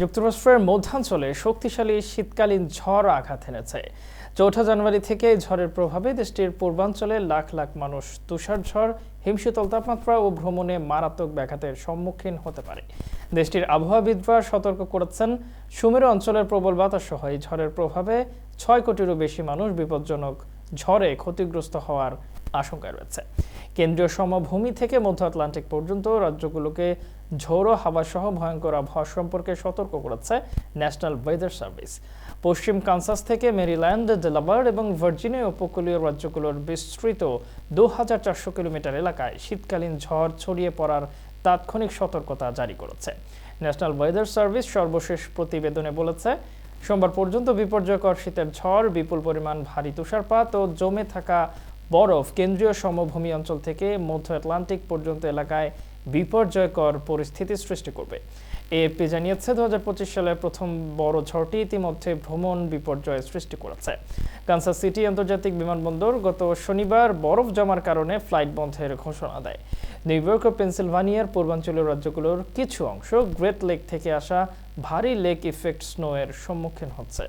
যুক্তরাষ্ট্রের মধ্যাঞ্চলে শক্তিশালী শীতকালীন ঝড় আঘাত এনেছে। চৌঠা জানুয়ারি থেকে ঝড়ের প্রভাবে দেশটির পূর্বাঞ্চলে লাখ লাখ মানুষ তুষার ঝড়, হিমশীতল তাপমাত্রা ও ভ্রমণে মারাত্মক ব্যাঘাতের সম্মুখীন হতে পারে। দেশটির আবহাওয়াবিদরা সতর্ক করেছেন, সুমেরু অঞ্চলের প্রবল বাতাস সহ এই ঝড়ের প্রভাবে ছয় কোটিরও বেশি মানুষ বিপজ্জনক ঝড়ে ক্ষতিগ্রস্ত হওয়ার আশঙ্কা রয়েছে। কেন্দ্রীয় সমভূমি থেকে মধ্য আটলান্টিক পর্যন্ত রাজ্যগুলোকে ঝোড়ো হাওয়াসহ ভয়ঙ্কর আবহাওয়া সম্পর্কে সতর্ক করেছে ন্যাশনাল ওয়েদার সার্ভিস। পশ্চিম কানসাস থেকে মেরিল্যান্ড, ডেলাবার এবং ভার্জিনিয়া উপকূলীয় রাজ্যগুলোর বিস্তৃত দু হাজার চারশো কিলোমিটার এলাকায় শীতকালীন ঝড় ছড়িয়ে পড়ার তাৎক্ষণিক সতর্কতা জারি করেছে। ন্যাশনাল ওয়েদার সার্ভিস সর্বশেষ প্রতিবেদনে বলেছে, সোমবার পর্যন্ত বিপর্যয়কর শীতের ঝড়, বিপুল পরিমাণ ভারী তুষারপাত ও জমে থাকা বরফ কেন্দ্রীয় সমভূমি অঞ্চল থেকে মধ্য আটলান্টিক পর্যন্ত এলাকায় বিপর্যয়কর পরিস্থিতি সৃষ্টি করবে। এএফপি জানিয়েছে দু সালের প্রথম বড় ঝড়টি ইতিমধ্যে ভ্রমণ বিপর্যয় সৃষ্টি করেছে। কানসাস সিটি আন্তর্জাতিক বিমানবন্দর গত শনিবার বরফ জমার কারণে ফ্লাইট বন্ধের ঘোষণা দেয়। নিউ ইয়র্ক ও পেনসিলভানিয়ার পূর্বাঞ্চলীয় রাজ্যগুলোর কিছু অংশ গ্রেট লেক থেকে আসা ভারী লেক ইফেক্ট স্নো এর সম্মুখীন হচ্ছে।